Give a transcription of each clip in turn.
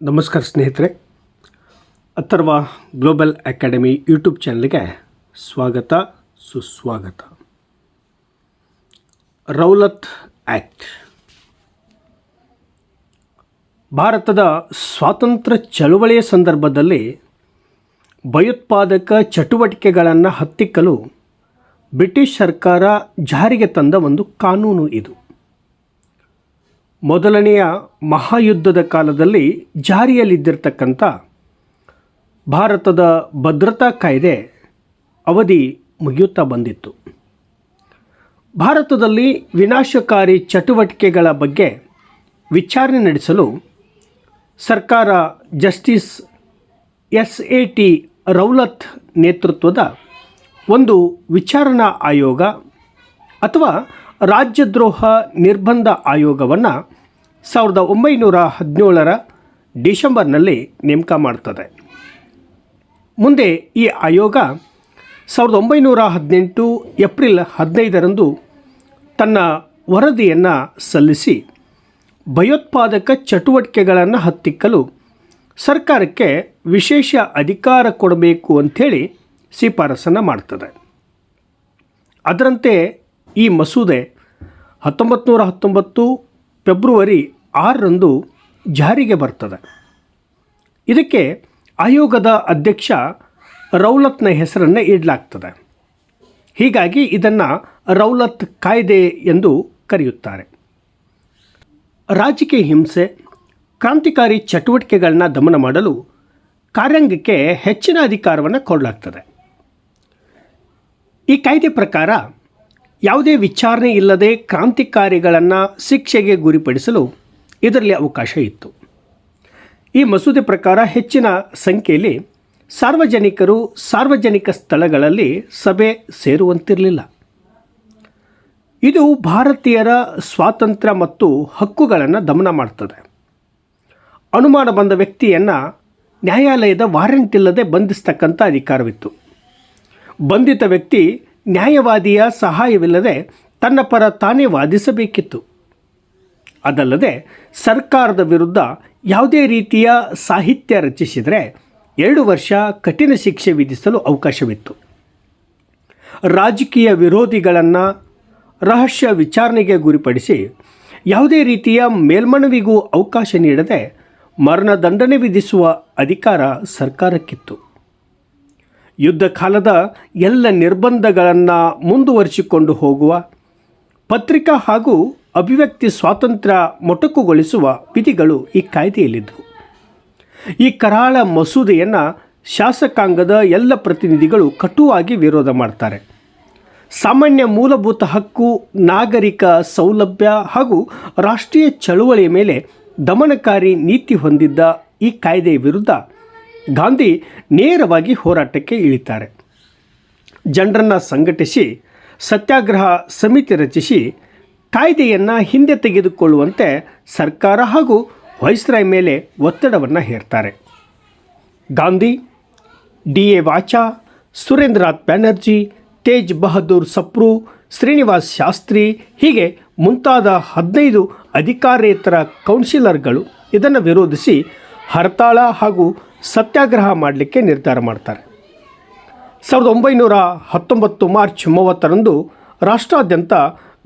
ನಮಸ್ಕಾರ ಸ್ನೇಹಿತರೆ. Atharva global academy YouTube ಚಾನಲ್ಗೆ ಸ್ವಾಗತ, ಸುಸ್ವಾಗತ. ರೌಲತ್ ಆ್ಯಕ್ಟ್ ಭಾರತದ ಸ್ವಾತಂತ್ರ್ಯ ಚಳುವಳಿಯ ಸಂದರ್ಭದಲ್ಲಿ ಭಯೋತ್ಪಾದಕ ಚಟುವಟಿಕೆಗಳನ್ನು ಹತ್ತಿಕ್ಕಲು ಬ್ರಿಟಿಷ್ ಸರ್ಕಾರ ಜಾರಿಗೆ ತಂದ ಒಂದು ಕಾನೂನು ಇದು. ಮೊದಲನೆಯ ಮಹಾಯುದ್ಧದ ಕಾಲದಲ್ಲಿ ಜಾರಿಯಲ್ಲಿದ್ದಿರತಕ್ಕಂಥ ಭಾರತದ ಭದ್ರತಾ ಕಾಯ್ದೆ ಅವಧಿ ಮುಗಿಯುತ್ತಾ ಬಂದಿತ್ತು. ಭಾರತದಲ್ಲಿ ವಿನಾಶಕಾರಿ ಚಟುವಟಿಕೆಗಳ ಬಗ್ಗೆ ವಿಚಾರಣೆ ನಡೆಸಲು ಸರ್ಕಾರ justice S A T Rowlatt ನೇತೃತ್ವದ ಒಂದು ವಿಚಾರಣಾ ಆಯೋಗ ಅಥವಾ ರಾಜ್ಯದ್ರೋಹ ನಿರ್ಬಂಧ ಆಯೋಗವನ್ನು ಸಾವಿರದ ಒಂಬೈನೂರ ಹದಿನೇಳರ ಡಿಸೆಂಬರ್ನಲ್ಲಿ ನೇಮಕ ಮಾಡ್ತದೆ. ಮುಂದೆ ಈ ಆಯೋಗ ಸಾವಿರದ ಒಂಬೈನೂರ ಹದಿನೆಂಟು ಏಪ್ರಿಲ್ ಹದಿನೈದರಂದು ತನ್ನ ವರದಿಯನ್ನು ಸಲ್ಲಿಸಿ ಭಯೋತ್ಪಾದಕ ಚಟುವಟಿಕೆಗಳನ್ನು ಹತ್ತಿಕ್ಕಲು ಸರ್ಕಾರಕ್ಕೆ ವಿಶೇಷ ಅಧಿಕಾರ ಕೊಡಬೇಕು ಅಂಥೇಳಿ ಶಿಫಾರಸನ್ನು ಮಾಡ್ತದೆ. ಅದರಂತೆ ಈ ಮಸೂದೆ ಹತ್ತೊಂಬತ್ತು ನೂರ ಹತ್ತೊಂಬತ್ತು ಫೆಬ್ರವರಿ ಆರರಂದು ಜಾರಿಗೆ ಬರ್ತದೆ. ಇದಕ್ಕೆ ಆಯೋಗದ ಅಧ್ಯಕ್ಷ ರೌಲತ್ನ ಹೆಸರನ್ನು ಇಡಲಾಗ್ತದೆ. ಹೀಗಾಗಿ ಇದನ್ನು ರೌಲತ್ ಕಾಯ್ದೆ ಎಂದು ಕರೆಯುತ್ತಾರೆ. ರಾಜಕೀಯ ಹಿಂಸೆ, ಕ್ರಾಂತಿಕಾರಿ ಚಟುವಟಿಕೆಗಳನ್ನ ದಮನ ಮಾಡಲು ಕಾರ್ಯಾಂಗಕ್ಕೆ ಹೆಚ್ಚಿನ ಅಧಿಕಾರವನ್ನು ಕೊಡಲಾಗ್ತದೆ. ಈ ಕಾಯ್ದೆ ಪ್ರಕಾರ ಯಾವುದೇ ವಿಚಾರಣೆ ಇಲ್ಲದೆ ಕ್ರಾಂತಿಕಾರಿಗಳನ್ನು ಶಿಕ್ಷೆಗೆ ಗುರಿಪಡಿಸಲು ಇದರಲ್ಲಿ ಅವಕಾಶ ಇತ್ತು. ಈ ಮಸೂದೆ ಪ್ರಕಾರ ಹೆಚ್ಚಿನ ಸಂಖ್ಯೆಯಲ್ಲಿ ಸಾರ್ವಜನಿಕರು ಸಾರ್ವಜನಿಕ ಸ್ಥಳಗಳಲ್ಲಿ ಸಭೆ ಸೇರುವಂತಿರಲಿಲ್ಲ. ಇದು ಭಾರತೀಯರ ಸ್ವಾತಂತ್ರ್ಯ ಮತ್ತು ಹಕ್ಕುಗಳನ್ನು ದಮನ ಮಾಡ್ತದೆ. ಅನುಮಾನ ಬಂದ ವ್ಯಕ್ತಿಯನ್ನು ನ್ಯಾಯಾಲಯದ ವಾರೆಂಟ್ ಇಲ್ಲದೆ ಬಂಧಿಸ್ತಕ್ಕಂಥ ಅಧಿಕಾರವಿತ್ತು. ಬಂಧಿತ ವ್ಯಕ್ತಿ ನ್ಯಾಯವಾದಿಯ ಸಹಾಯವಿಲ್ಲದೆ ತನ್ನ ಪರ ತಾನೇ ವಾದಿಸಬೇಕಿತ್ತು. ಅದಲ್ಲದೆ ಸರ್ಕಾರದ ವಿರುದ್ಧ ಯಾವುದೇ ರೀತಿಯ ಸಾಹಿತ್ಯ ರಚಿಸಿದರೆ ಎರಡು ವರ್ಷ ಕಠಿಣ ಶಿಕ್ಷೆ ವಿಧಿಸಲು ಅವಕಾಶವಿತ್ತು. ರಾಜಕೀಯ ವಿರೋಧಿಗಳನ್ನು ರಹಸ್ಯ ವಿಚಾರಣೆಗೆ ಗುರಿಪಡಿಸಿ ಯಾವುದೇ ರೀತಿಯ ಮೇಲ್ಮನವಿಗೂ ಅವಕಾಶ ನೀಡದೆ ಮರಣದಂಡನೆ ವಿಧಿಸುವ ಅಧಿಕಾರ ಸರ್ಕಾರಕ್ಕಿತ್ತು. ಯುದ್ಧ ಕಾಲದ ಎಲ್ಲ ನಿರ್ಬಂಧಗಳನ್ನು ಮುಂದುವರಿಸಿಕೊಂಡು ಹೋಗುವ, ಪತ್ರಿಕಾ ಹಾಗೂ ಅಭಿವ್ಯಕ್ತಿ ಸ್ವಾತಂತ್ರ್ಯ ಮೊಟಕುಗೊಳಿಸುವ ವಿಧಿಗಳು ಈ ಕಾಯ್ದೆಯಲ್ಲಿದ್ದವು. ಈ ಕರಾಳ ಮಸೂದೆಯನ್ನು ಶಾಸಕಾಂಗದ ಎಲ್ಲ ಪ್ರತಿನಿಧಿಗಳು ಕಟುವಾಗಿ ವಿರೋಧ ಮಾಡ್ತಾರೆ. ಸಾಮಾನ್ಯ ಮೂಲಭೂತ ಹಕ್ಕು, ನಾಗರಿಕ ಸೌಲಭ್ಯ ಹಾಗೂ ರಾಷ್ಟ್ರೀಯ ಚಳುವಳಿಯ ಮೇಲೆ ದಮನಕಾರಿ ನೀತಿ ಹೊಂದಿದ್ದ ಈ ಕಾಯ್ದೆಯ ವಿರುದ್ಧ ಗಾಂಧಿ ನೇರವಾಗಿ ಹೋರಾಟಕ್ಕೆ ಇಳಿತಾರೆ. ಜನರನ್ನು ಸಂಘಟಿಸಿ, ಸತ್ಯಾಗ್ರಹ ಸಮಿತಿ ರಚಿಸಿ, ಕಾಯ್ದೆಯನ್ನು ಹಿಂದೆ ತೆಗೆದುಕೊಳ್ಳುವಂತೆ ಸರ್ಕಾರ ಹಾಗೂ ವೈಸ್ರಾಯ್ ಮೇಲೆ ಒತ್ತಡವನ್ನು ಹೇರ್ತಾರೆ. ಗಾಂಧಿ, ಡಿ ಎ ವಾಚಾ, ಸುರೇಂದ್ರನಾಥ್ ಬ್ಯಾನರ್ಜಿ, ತೇಜ್ ಬಹದ್ದೂರ್ ಸಪ್ರು, ಶ್ರೀನಿವಾಸ್ ಶಾಸ್ತ್ರಿ, ಹೀಗೆ ಮುಂತಾದ ಹದಿನೈದು ಅಧಿಕಾರೇತರ ಕೌನ್ಸಿಲರ್ಗಳು ಇದನ್ನು ವಿರೋಧಿಸಿ ಹರ್ತಾಳ ಹಾಗೂ ಸತ್ಯಾಗ್ರಹ ಮಾಡಲಿಕ್ಕೆ ನಿರ್ಧಾರ ಮಾಡ್ತಾರೆ. ಸಾವಿರದ ಒಂಬೈನೂರ ಹತ್ತೊಂಬತ್ತು ಮಾರ್ಚ್ ಮೂವತ್ತರಂದು ರಾಷ್ಟ್ರಾದ್ಯಂತ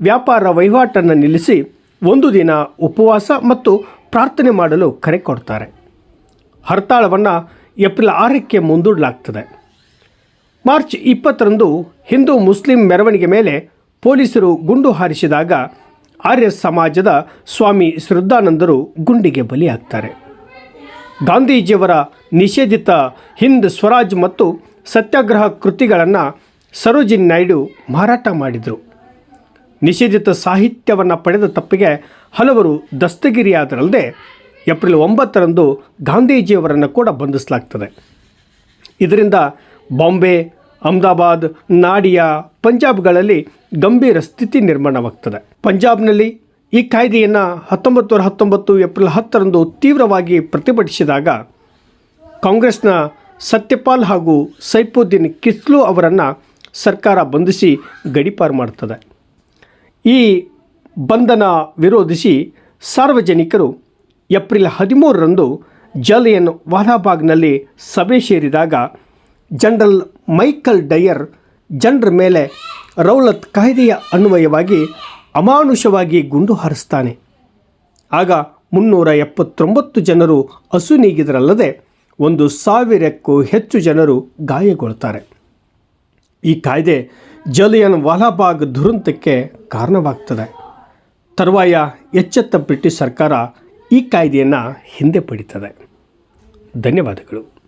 ವ್ಯಾಪಾರ ವಹಿವಾಟನ್ನು ನಿಲ್ಲಿಸಿ ಒಂದು ದಿನ ಉಪವಾಸ ಮತ್ತು ಪ್ರಾರ್ಥನೆ ಮಾಡಲು ಕರೆ ಕೊಡ್ತಾರೆ. ಹರ್ತಾಳವನ್ನು ಏಪ್ರಿಲ್ ಆರಕ್ಕೆ ಮುಂದೂಡಲಾಗ್ತದೆ. ಮಾರ್ಚ್ ಇಪ್ಪತ್ತರಂದು ಹಿಂದೂ ಮುಸ್ಲಿಂ ಮೆರವಣಿಗೆ ಮೇಲೆ ಪೊಲೀಸರು ಗುಂಡು ಹಾರಿಸಿದಾಗ ಆರ್ಯ ಸಮಾಜದ ಸ್ವಾಮಿ ಶ್ರದ್ಧಾನಂದರು ಗುಂಡಿಗೆ ಬಲಿಯಾಗ್ತಾರೆ. ಗಾಂಧೀಜಿಯವರ ನಿಷೇಧಿತ ಹಿಂದ್ ಸ್ವರಾಜ್ ಮತ್ತು ಸತ್ಯಾಗ್ರಹ ಕೃತಿಗಳನ್ನು ಸರೋಜಿನಿ ನಾಯ್ಡು ಮಾರಾಟ ಮಾಡಿದರು. ನಿಷೇಧಿತ ಸಾಹಿತ್ಯವನ್ನು ಪಡೆದ ತಪ್ಪಿಗೆ ಹಲವರು ದಸ್ತಗಿರಿಯಾದರಲ್ಲದೆ ಏಪ್ರಿಲ್ ಒಂಬತ್ತರಂದು ಗಾಂಧೀಜಿಯವರನ್ನು ಕೂಡ ಬಂಧಿಸಲಾಗ್ತದೆ. ಇದರಿಂದ ಬಾಂಬೆ, ಅಹಮದಾಬಾದ್, ನಾಡಿಯಾ, ಪಂಜಾಬ್ಗಳಲ್ಲಿ ಗಂಭೀರ ಸ್ಥಿತಿ ನಿರ್ಮಾಣವಾಗ್ತದೆ. ಪಂಜಾಬ್ನಲ್ಲಿ ಈ ಕಾಯ್ದೆಯನ್ನು ಹತ್ತೊಂಬತ್ತು ನೂರ ಹತ್ತೊಂಬತ್ತು ಏಪ್ರಿಲ್ ಹತ್ತರಂದು ತೀವ್ರವಾಗಿ ಪ್ರತಿಭಟಿಸಿದಾಗ ಕಾಂಗ್ರೆಸ್ನ ಸತ್ಯಪಾಲ್ ಹಾಗೂ ಸೈಫುದ್ದೀನ್ ಕಿಸ್ಲು ಅವರನ್ನು ಸರ್ಕಾರ ಬಂಧಿಸಿ ಗಡೀಪಾರು ಮಾಡ್ತದೆ. ಈ ಬಂಧನ ವಿರೋಧಿಸಿ ಸಾರ್ವಜನಿಕರು ಏಪ್ರಿಲ್ ಹದಿಮೂರರಂದು ಜಲಿಯನ್ ವಾಲಾಬಾಗ್ನಲ್ಲಿ ಸಭೆ ಸೇರಿದಾಗ ಜನರಲ್ ಮೈಕಲ್ ಡಯರ್ ಜನರ ಮೇಲೆ ರೌಲತ್ ಕಾಯ್ದೆಯ ಅನ್ವಯವಾಗಿ ಅಮಾನುಷವಾಗಿ ಗುಂಡು ಹಾರಿಸ್ತಾನೆ. ಆಗ ಮುನ್ನೂರ ಎಪ್ಪತ್ತೊಂಬತ್ತು ಜನರು ಅಸುನೀಗಿದರಲ್ಲದೆ ಒಂದು ಸಾವಿರಕ್ಕೂ ಹೆಚ್ಚು ಜನರು ಗಾಯಗೊಳ್ತಾರೆ. ಈ ಕಾಯ್ದೆ ಜಲಿಯನ್ ವಾಲಾಬಾಗ್ ದುರಂತಕ್ಕೆ ಕಾರಣವಾಗ್ತದೆ. ತರುವಾಯ ಎಚ್ಚೆತ್ತ ಬ್ರಿಟಿಷ್ ಸರ್ಕಾರ ಈ ಕಾಯ್ದೆಯನ್ನು ಹಿಂದೆ ಪಡಿತದೆ. ಧನ್ಯವಾದಗಳು.